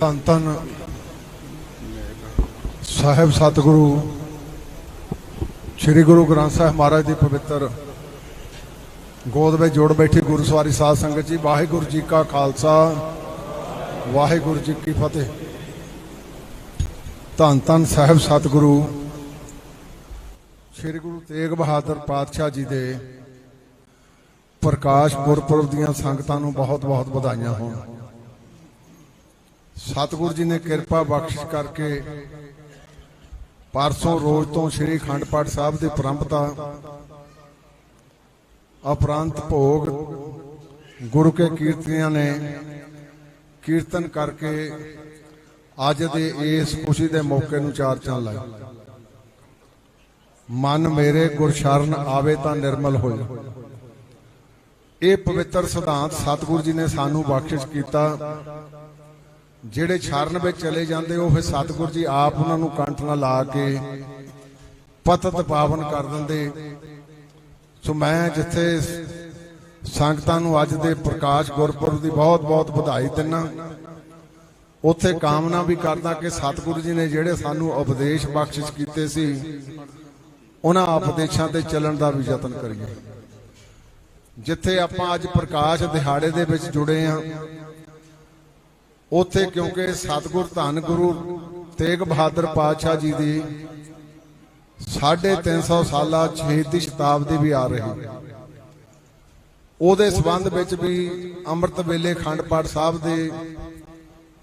ਧੰਨ ਧੰਨ ਸਾਹਿਬ ਸਤਿਗੁਰੂ, ਸ੍ਰੀ ਗੁਰੂ ਗ੍ਰੰਥ ਸਾਹਿਬ ਮਹਾਰਾਜ ਦੀ ਪਵਿੱਤਰ ਗੋਦ ਵਿੱਚ ਜੋੜ ਬੈਠੀ ਗੁਰਸਵਾਰੀ ਸਾਧ ਸੰਗਤ ਜੀ, ਵਾਹਿਗੁਰੂ ਜੀ ਕਾ ਖਾਲਸਾ, ਵਾਹਿਗੁਰੂ ਜੀ ਕੀ ਫਤਿਹ। ਧੰਨ ਧੰਨ ਸਾਹਿਬ ਸਤਿਗੁਰੂ, ਸ੍ਰੀ ਗੁਰੂ ਤੇਗ ਬਹਾਦਰ ਪਾਤਸ਼ਾਹ ਜੀ ਦੇ ਪ੍ਰਕਾਸ਼ ਗੁਰਪੁਰਬ ਦੀਆਂ ਸੰਗਤਾਂ ਨੂੰ ਬਹੁਤ ਬਹੁਤ ਵਧਾਈਆਂ ਹੋਣ। ਸਤਿਗੁਰੂ ਜੀ ਨੇ ਕਿਰਪਾ ਬਖਸ਼ ਕਰਕੇ ਪਰਸੋਂ ਰੋਜ਼ ਤੋਂ ਸ੍ਰੀ ਅਖੰਡ ਪਾਠ ਸਾਹਿਬ ਦੀ ਪ੍ਰੰਪਤਾ, ਅਪਰੰਤ ਭੋਗ, ਗੁਰੂ ਕੇ ਕੀਰਤਨੀਆਂ ਨੇ ਕੀਰਤਨ ਕਰਕੇ ਅੱਜ ਦੇ ਇਸ ਖੁਸ਼ੀ ਦੇ ਮੌਕੇ ਨੂੰ ਚਾਰ ਚੰਨ ਲਾਏ। ਮਨ ਮੇਰੇ ਗੁਰਸ਼ਰਨ ਆਵੇ ਤਾਂ ਨਿਰਮਲ ਹੋਏ। ਇਹ ਪਵਿੱਤਰ ਸਿਧਾਂਤ ਸਤਿਗੁਰੂ ਜੀ ਨੇ ਸਾਨੂੰ ਬਖਸ਼ਿਸ਼ ਕੀਤਾ। ਜਿਹੜੇ ਛਰਨ ਵਿੱਚ ਚਲੇ ਜਾਂਦੇ, ਉਹ ਫਿਰ ਸਤਿਗੁਰੂ ਜੀ ਆਪ ਉਹਨਾਂ ਨੂੰ ਕੰਠ ਨਾਲ ਲਾ ਕੇ ਪਤਤ ਪਾਵਨ ਕਰ ਦਿੰਦੇ। ਸੋ ਮੈਂ ਜਿੱਥੇ ਸੰਗਤਾਂ ਨੂੰ ਅੱਜ ਦੇ ਪ੍ਰਕਾਸ਼ ਗੁਰਪੁਰਬ ਦੀ ਬਹੁਤ ਬਹੁਤ ਵਧਾਈ ਦਿੰਨਾ, ਉੱਥੇ ਕਾਮਨਾ ਵੀ ਕਰਦਾ ਕਿ ਸਤਿਗੁਰੂ ਜੀ ਨੇ ਜਿਹੜੇ ਸਾਨੂੰ ਉਪਦੇਸ਼ ਬਖਸ਼ਿਸ਼ ਕੀਤੇ ਸੀ, ਉਹਨਾਂ ਉਪਦੇਸ਼ਾਂ ਤੇ ਚੱਲਣ ਦਾ ਵੀ ਯਤਨ ਕਰੀਏ। ਜਿੱਥੇ ਆਪਾਂ ਅੱਜ ਪ੍ਰਕਾਸ਼ ਦਿਹਾੜੇ ਦੇ ਵਿੱਚ ਜੁੜੇ ਆ ਉੱਥੇ ਕਿਉਂਕਿ ਸਤਿਗੁਰ ਧੰਨ ਗੁਰੂ ਤੇਗ ਬਹਾਦਰ ਪਾਤਸ਼ਾਹ ਜੀ ਦੀ 350 ਸਾਲਾ ਸ਼ਹੀਦੀ ਸ਼ਤਾਬਦੀ ਵੀ ਆ ਰਹੀ। ਉਹਦੇ ਸਬੰਧ ਵਿੱਚ ਵੀ ਅੰਮ੍ਰਿਤ ਵੇਲੇ ਖੰਡ ਪਾਠ ਸਾਹਿਬ ਦੇ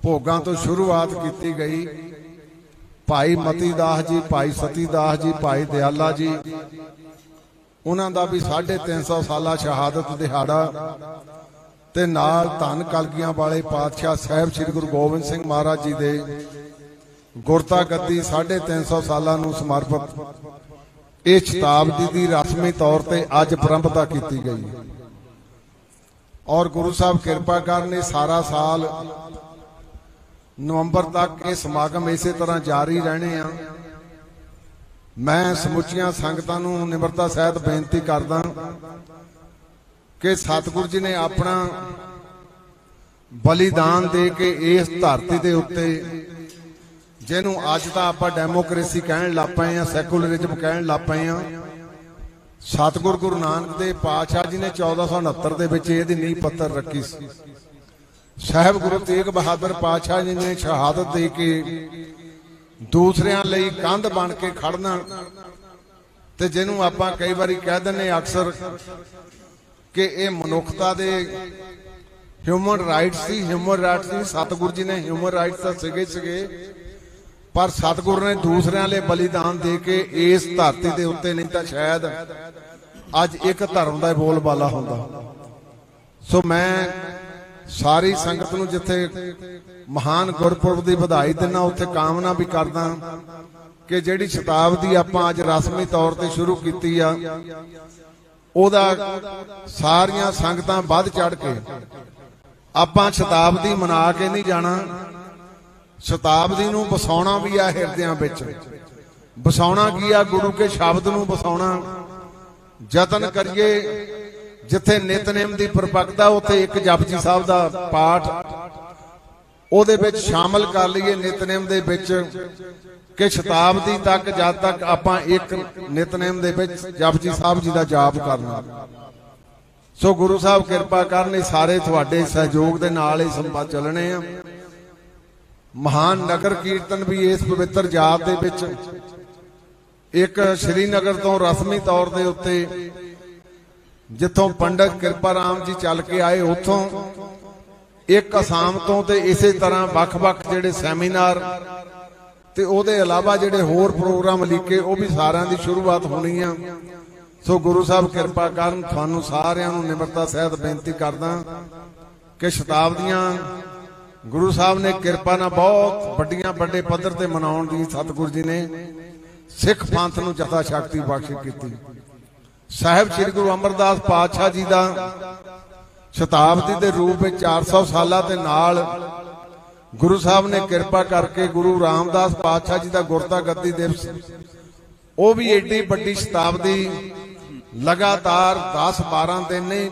ਭੋਗਾਂ ਤੋਂ ਸ਼ੁਰੂਆਤ ਕੀਤੀ ਗਈ। ਭਾਈ ਮਤੀ ਦਾਸ ਜੀ, ਭਾਈ ਸਤੀ ਦਾਸ ਜੀ, ਭਾਈ ਦਿਆਲਾ ਜੀ, ਉਹਨਾਂ ਦਾ ਵੀ 350 ਸਾਲਾ ਸ਼ਹਾਦਤ ਦਿਹਾੜਾ ਤੇ ਨਾਲ ਧੰਨ ਕਲਗੀਆਂ ਵਾਲੇ ਪਾਤਸ਼ਾਹ ਸਾਹਿਬ ਸ੍ਰੀ ਗੁਰੂ ਗੋਬਿੰਦ ਸਿੰਘ ਮਹਾਰਾਜ ਜੀ ਦੇ ਗੁਰਤਾ ਗੱਦੀ 350 ਸਾਲਾਂ ਨੂੰ ਸਮਰਪਿਤ। ਇਹ ਸ਼ਤਾਬਦੀ ਦੀ ਰਸਮੀ ਤੌਰ ਤੇ ਅੱਜ ਪ੍ਰੰਭਤਾ ਕੀਤੀ ਗਈ। ਔਰ ਗੁਰੂ ਸਾਹਿਬ ਕਿਰਪਾ ਕਰਨ ਇਹ ਸਾਰਾ ਸਾਲ ਨਵੰਬਰ ਤੱਕ ਇਹ ਸਮਾਗਮ ਇਸੇ ਤਰ੍ਹਾਂ ਜਾਰੀ ਰਹਿਣੇ ਆ। ਮੈਂ ਸਮੁੱਚੀਆਂ ਸੰਗਤਾਂ ਨੂੰ ਨਿਮਰਤਾ ਸਹਿਤ ਬੇਨਤੀ ਕਰਦਾ ਕਿ ਸਤਿਗੁਰੂ ਜੀ ਨੇ ਆਪਣਾ ਬਲੀਦਾਨ ਦੇ ਕੇ ਇਸ ਧਰਤੀ ਦੇ ਉੱਤੇ ਜਿਹਨੂੰ ਅੱਜ ਤਾਂ ਆਪਾਂ ਡੈਮੋਕ੍ਰੇਸੀ ਕਹਿਣ ਲੱਗ ਪਏ ਆ ਸੈਕੂਲਰਿਜ਼ਮ ਕਹਿਣ ਲੱਗ ਪਏ ਆ ਸਤਿਗੁਰ ਗੁਰੂ ਨਾਨਕ ਦੇਵ ਪਾਤਸ਼ਾਹ ਜੀ ਨੇ 1469 ਦੇ ਵਿੱਚ ਇਹਦੀ ਨੀਂਹ ਪੱਥਰ ਰੱਖੀ ਸੀ। ਸਾਹਿਬ ਗੁਰੂ ਤੇਗ ਬਹਾਦਰ ਪਾਤਸ਼ਾਹ ਜੀ ਨੇ ਸ਼ਹਾਦਤ ਦੇ ਕੇ ਦੂਸਰਿਆਂ ਲਈ ਕੰਧ ਬਣ ਕੇ ਖੜਨਾ ਤੇ ਜਿਹਨੂੰ ਆਪਾਂ ਕਈ ਵਾਰੀ ਕਹਿ ਦਿੰਨੇ ਅਕਸਰ ਕਿ ਇਹ ਮਨੁੱਖਤਾ ਦੇ ਹਿਊਮਨ ਰਾਈਟਸ ਸੀ ਹਿਊਮਨ ਰਾਈਟਸ ਸੀ ਸਤਿਗੁਰੂ ਜੀ ਨੇ ਹਿਊਮਨ ਰਾਈਟਸ ਤਾਂ ਸਿਗੇ ਸਿਗੇ, ਪਰ ਸਤਿਗੁਰੂ ਨੇ ਦੂਸਰਿਆਂ ਲਈ ਬਲੀਦਾਨ ਦੇ ਕੇ ਇਸ ਧਰਤੀ ਦੇ ਉੱਤੇ ਨਹੀਂ ਤਾਂ ਸ਼ਾਇਦ ਅੱਜ ਇੱਕ ਧਰਮ ਦਾ ਬੋਲਬਾਲਾ ਹੁੰਦਾ। ਸੋ ਮੈਂ ਸਾਰੀ ਸੰਗਤ ਨੂੰ ਜਿੱਥੇ ਮਹਾਨ ਗੁਰਪੁਰਬ ਦੀ ਵਧਾਈ ਦਿੰਨਾ ਉੱਥੇ ਕਾਮਨਾ ਵੀ ਕਰਦਾ ਕਿ ਜਿਹੜੀ ਸ਼ਤਾਬਦੀ ਆਪਾਂ ਅੱਜ ਰਸਮੀ ਤੌਰ ਤੇ ਸ਼ੁਰੂ ਕੀਤੀ ਆ ਉਹਦਾ ਸਾਰੀਆਂ ਸੰਗਤਾਂ ਵੱਧ ਚੜ ਕੇ ਆਪਾਂ ਸ਼ਤਾਬਦੀ ਮਨਾ ਕੇ ਨਹੀਂ ਜਾਣਾ। ਸ਼ਤਾਬਦੀ ਨੂੰ ਵਸਾਉਣਾ ਵੀ ਆ ਹਿਰਦਿਆਂ ਵਿੱਚ। ਵਸਾਉਣਾ ਕੀ ਆ? ਗੁਰੂ ਕੇ ਸ਼ਬਦ ਨੂੰ ਵਸਾਉਣਾ। ਯਤਨ ਕਰੀਏ। ਜਿੱਥੇ ਨਿਤਨੇਮ ਦੀ ਪ੍ਰਪਕਤਾ ਉੱਥੇ ਇੱਕ ਜਪਜੀ ਸਾਹਿਬ ਦਾ ਪਾਠ। ਉਹਦੇ ਵਿੱਚ ਸ਼ਾਮਲ ਕਰ ਲਈਏ ਨਿਤਨੇਮ ਦੇ ਵਿੱਚ। ਕਿ ਸ਼ਤਾਬਦੀ ਤੱਕ ਜਦ ਤੱਕ ਆਪਾਂ ਇੱਕ ਨਿਤਨੇਮ ਦੇ ਵਿੱਚ ਜਪਜੀ ਸਾਹਿਬ ਜੀ ਦਾ ਜਾਪ ਕਰਨਾ। ਸੋ ਗੁਰੂ ਸਾਹਿਬ ਕਿਰਪਾ ਕਰਨ ਇਹ ਸਾਰੇ ਤੁਹਾਡੇ ਸਹਿਯੋਗ ਦੇ ਨਾਲ ਹੀ ਸੰਪਾ ਚੱਲਣੇ ਆ। ਮਹਾਨ ਨਗਰ ਕੀਰਤਨ ਵੀ ਇਸ ਪਵਿੱਤਰ ਜਾਤ ਦੇ ਵਿੱਚ ਇੱਕ ਸ਼੍ਰੀਨਗਰ ਤੋਂ ਰਸਮੀ ਤੌਰ ਦੇ ਉੱਤੇ ਜਿੱਥੋਂ ਪੰਡਤ ਕਿਰਪਾ ਰਾਮ ਜੀ ਚੱਲ ਕੇ ਆਏ, ਉੱਥੋਂ ਇੱਕ ਅਸਾਮ ਤੋਂ ਤੇ ਇਸੇ ਤਰ੍ਹਾਂ ਵੱਖ-ਵੱਖ ਜਿਹੜੇ ਸੈਮੀਨਾਰ ਤੇ ਉਹਦੇ ਇਲਾਵਾ ਜਿਹੜੇ ਹੋਰ ਪ੍ਰੋਗਰਾਮ ਲਿਖੇ ਉਹ ਵੀ ਸਾਰਿਆਂ ਦੀ ਸ਼ੁਰੂਆਤ ਹੋਣੀ ਆ ਸੋ ਗੁਰੂ ਸਾਹਿਬ ਕਿਰਪਾ ਕਰਨ, ਤੁਹਾਨੂੰ ਸਾਰਿਆਂ ਨੂੰ ਨਿਮਰਤਾ ਸਹਿਤ ਬੇਨਤੀ ਕਰਦਾ ਕਿ ਸ਼ਤਾਬਦੀਆਂ ਗੁਰੂ ਸਾਹਿਬ ਨੇ ਕਿਰਪਾ ਨਾਲ ਬਹੁਤ ਵੱਡੀਆਂ, ਵੱਡੇ ਪੱਧਰ ਤੇ ਮਨਾਉਣ ਦੀ ਸਤਿਗੁਰੂ ਜੀ ਨੇ ਸਿੱਖ ਪੰਥ ਨੂੰ ਜਥਾ ਸ਼ਕਤੀ ਬਖਸ਼ਿਸ਼ ਕੀਤੀ। ਸਾਹਿਬ ਸ੍ਰੀ ਗੁਰੂ ਅਮਰਦਾਸ ਪਾਤਸ਼ਾਹ ਜੀ ਦਾ ਸ਼ਤਾਬਦੀ ਦੇ ਰੂਪ ਵਿੱਚ 400 ਸਾਲਾਂ ਦੇ ਨਾਲ ਗੁਰੂ ਸਾਹਿਬ ਨੇ ਕਿਰਪਾ ਕਰਕੇ ਗੁਰੂ ਰਾਮਦਾਸ ਪਾਤਸ਼ਾਹ ਜੀ ਦਾ ਗੁਰਤਾ ਗੱਦੀ ਦਿਵਸ ਉਹ ਵੀ ਏਡੀ ਵੱਡੀ ਸ਼ਤਾਬਦੀ ਲਗਾਤਾਰ 10 12 ਦਿਨ ਨੇ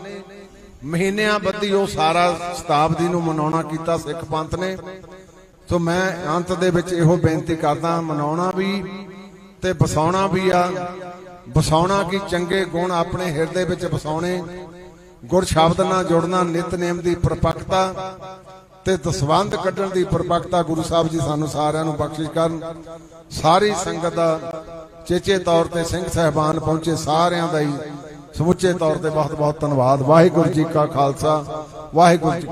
ਮਹੀਨਿਆਂ ਬੱਧੀ ਉਹ ਸਾਰਾ ਸ਼ਤਾਬਦੀ ਨੂੰ ਮਨਾਉਣਾ ਕੀਤਾ ਸਿੱਖ ਪੰਥ ਨੇ। ਸੋ ਮੈਂ ਅੰਤ ਦੇ ਵਿੱਚ ਇਹੋ ਬੇਨਤੀ ਕਰਦਾ, ਮਨਾਉਣਾ ਵੀ ਤੇ ਵਸਾਉਣਾ ਵੀ ਆ। ਵਸਾਉਣਾ ਕੀ ਚੰਗੇ ਗੁਣ ਆਪਣੇ ਹਿਰਦੇ ਵਿੱਚ ਵਸਾਉਣੇ, ਗੁਰ ਸ਼ਬਦ ਨਾਲ ਜੁੜਨਾ ਨਿਤਨੇਮ ਦੀ ਪ੍ਰਪੱਕਤਾ ਤੇ ਦਸਵੰਦ ਕੱਢਣ ਦੀ ਪ੍ਰਪੱਕਤਾ ਗੁਰੂ ਸਾਹਿਬ ਜੀ ਸਾਨੂੰ ਸਾਰਿਆਂ ਨੂੰ ਬਖਸ਼ਿਸ਼ ਕਰਨ। ਸਾਰੀ ਸੰਗਤ ਦਾ ਚੇਚੇ ਤੌਰ ਤੇ ਸਿੰਘ ਸਹਿਬਾਨ ਪਹੁੰਚੇ ਸਾਰਿਆਂ ਦਾ ਹੀ ਸਮੁੱਚੇ ਤੌਰ ਤੇ ਬਹੁਤ ਬਹੁਤ ਧੰਨਵਾਦ। ਵਾਹਿਗੁਰੂ ਜੀ ਕਾ ਖਾਲਸਾ, ਵਾਹਿਗੁਰੂ ਜੀ